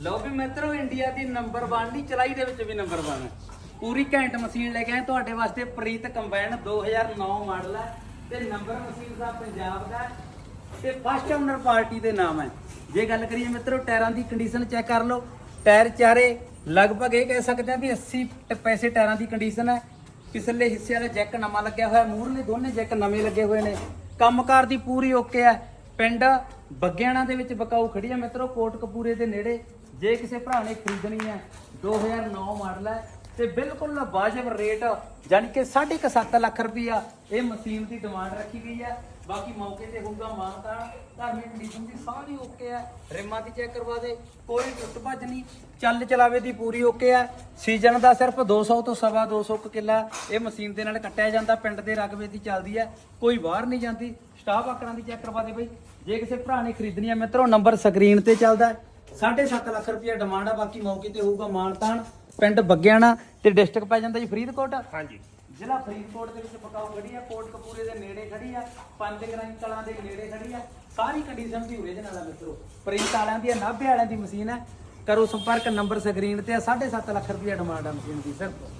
ਲਓ ਵੀ ਮਿੱਤਰੋ ਇੰਡੀਆ ਦੀ ਨੰਬਰ 1 ਦੀ ਚਲਾਈ ਦੇ ਵਿੱਚ ਵੀ ਨੰਬਰ 1 ਹੈ। ਪੂਰੀ ਘੈਂਟ ਮਸ਼ੀਨ ਲੈ ਕੇ ਆਏ, ਤੁਹਾਡੇ ਵਾਸਤੇ ਪ੍ਰੀਤ ਕੰਬਾਈਨ 2009 ਮਾਡਲ ਹੈ ਤੇ ਨੰਬਰ ਮਸ਼ੀਨ ਦਾ ਪੰਜਾਬ ਦਾ ਹੈ ਤੇ ਫਸਟ ਓਨਰ ਪਾਰਟੀ ਦੇ ਨਾਮ ਹੈ। ਜੇ ਗੱਲ ਕਰੀਏ ਮਿੱਤਰੋ, ਟਾਇਰਾਂ ਦੀ ਕੰਡੀਸ਼ਨ ਚੈੱਕ ਕਰ ਲਓ। ਟਾਇਰ ਚਾਰੇ ਲਗਭਗ ਇਹ ਕਹਿ ਸਕਦੇ ਆ ਵੀ 80 ਪੈਸੇ ਟਾਇਰਾਂ ਦੀ ਕੰਡੀਸ਼ਨ ਹੈ। ਪਿਛਲੇ ਹਿੱਸੇ ਵਾਲਾ ਜੈਕ ਨਵਾਂ ਲੱਗਿਆ ਹੋਇਆ, ਮੂਹਰਲੇ ਦੋਨੇ ਜੈਕ ਨਵੇਂ ਲੱਗੇ ਹੋਏ ਨੇ। ਕੰਮਕਾਰ ਦੀ ਪੂਰੀ ਓਕੇ ਹੈ। ਪਿੰਡ ਬੱਗਿਆਣਾ ਦੇ ਵਿੱਚ ਬਕਾਊ ਖੜੀ ਹੈ ਮਿੱਤਰੋ, ਕੋਟ ਕਪੂਰੇ ਦੇ ਨੇੜੇ। ਜੇ ਕਿਸੇ ਭਰਾ ਨੇ ਖਰੀਦਣੀ ਹੈ 2009 ਮਾਡਲ ਹੈ ਤੇ ਬਿਲਕੁਲ ਵਾਜਬ ਰੇਟ ਯਾਨੀ ਕਿ 7.5 ਲੱਖ ਰੁਪਈਆ ਇਹ ਮਸ਼ੀਨ ਦੀ ਡਿਮਾਂਡ ਰੱਖੀ ਗਈ ਹੈ। ਬਾਕੀ ਮੌਕੇ ਤੇ ਹੋਊਗਾ ਮਾਨਤਾ, ਧਾਰਮਿਕ ਕੰਡੀਸ਼ਨ ਦੀ ਸਾਰੀ ਓਕੇ ਹੈ। ਰਿਮਾਂ ਦੀ ਚੈੱਕ ਕਰਵਾ ਦੇ, ਕੋਈ ਟੁੱਟ ਭੱਜ ਨਹੀਂ, ਚੱਲ ਚਲਾਵੇ ਦੀ ਪੂਰੀ ਓਕੇ ਹੈ। ਸੀਜ਼ਨ ਦਾ ਸਿਰਫ 200 ਤੋਂ ਸਵਾ 200 ਕੁ ਕਿੱਲਾ ਇਹ ਮਸ਼ੀਨ ਦੇ ਨਾਲ ਕੱਟਿਆ ਜਾਂਦਾ ਪਿੰਡ ਦੇ ਰਕਬੇ ਦੀ ਚੱਲਦੀ ਹੈ ਕੋਈ ਬਾਹਰ ਨਹੀਂ ਜਾਂਦੀ। ਸਟਾਫ ਆਕੜਾਂ ਦੀ ਚੈੱਕ ਕਰਵਾ ਦੇ ਬਈ। ਜੇ ਕਿਸੇ ਭਰਾ ਨੇ ਖਰੀਦਣੀ ਹੈ ਮਿੱਤਰੋ ਨੰਬਰ ਸਕਰੀਨ ਤੇ ਚੱਲਦਾ ਹੈ। 7.5 ਲੱਖ ਰੁਪਏ ਡਿਮਾਂਡ ਆ ਬਾਕੀ ਮੌਕੇ ਤੇ ਹੋਊਗਾ ਮਾਨਤਾਨ ਪਿੰਡ ਬੱਗਿਆਣਾ ਤੇ ਡਿਸਟ੍ਰਿਕਟ ਪੈ ਜਾਂਦਾ ਜੀ ਫਰੀਦਕੋਟ। ਹਾਂਜੀ। ਜ਼ਿਲ੍ਹਾ ਫਰੀਦਕੋਟ ਦੇ ਵਿੱਚ ਬਕਾਊ ਖੜੀ ਆ ਕੋਟ ਕਪੂਰੇ ਦੇ ਨੇੜੇ ਖੜੀ ਆ ਪੰਜ ਗ੍ਰਾਈ ਕਲਾਂ ਦੇ ਨੇੜੇ ਖੜੀ ਆ ਸਾਰੀ ਕੰਡੀਸ਼ਨ ਦੀ ਓਰੀਜਨਲ ਆ ਮਿੱਤਰੋ। ਪ੍ਰਿੰਟ ਵਾਲਿਆਂ ਦੀ ਨਾਭੇ ਵਾਲਿਆਂ ਦੀ ਮਸ਼ੀਨ ਹੈ। ਕਰੋ ਸੰਪਰਕ ਨੰਬਰ ਸਕਰੀਨ ਤੇ ਆ 7.5 ਲੱਖ ਰੁਪਏ ਡਿਮਾਂਡ ਆ ਮਸ਼ੀਨ ਦੀ ਸਿਰਫ